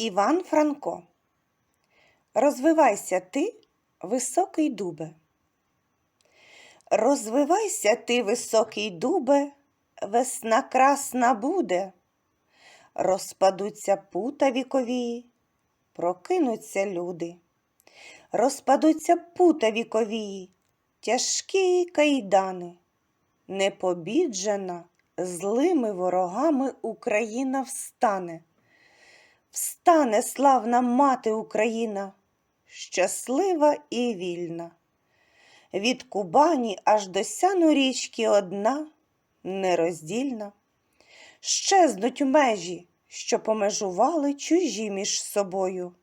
Іван Франко. Розвивайся ти, високий дубе. Розвивайся ти, високий дубе, весна красна буде. Розпадуться пута вікові, прокинуться люди. Розпадуться пута вікові, тяжкі кайдани. Непобіджена злими ворогами Україна встане. Встане славна мати Україна, щаслива і вільна. Від Кубані аж до сяну річки одна, нероздільна. Щезнуть межі, що помежували чужі між собою.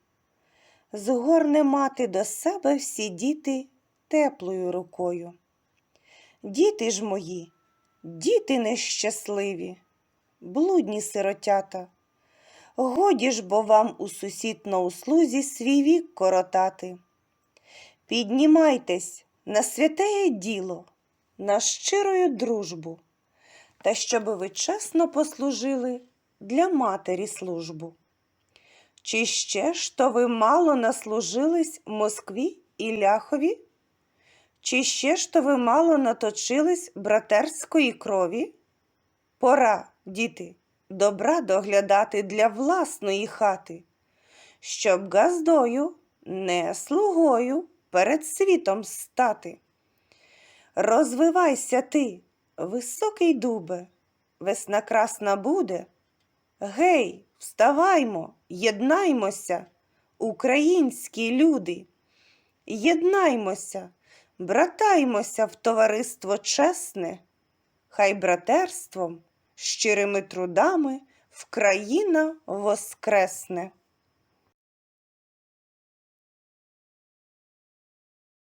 Згорне мати до себе всі діти теплою рукою. Діти ж мої, діти нещасливі, блудні сиротята. Годі ж бо вам у сусід на услузі свій вік коротати. Піднімайтесь на святеє діло, на щирою дружбу, та щоби ви чесно послужили для матері службу. Чи ще ж то ви мало наслужились Москві і ляхові? Чи ще ж то ви мало наточились братерської крові? Пора, діти, добра доглядати для власної хати, щоб газдою, не слугою перед світом стати. Розвивайся ти, високий дубе, весна красна буде. Гей, вставаймо, єднаймося, українські люди. Єднаймося, братаймося в товариство чесне, хай братерством, щирими трудами Вкраїна воскресне.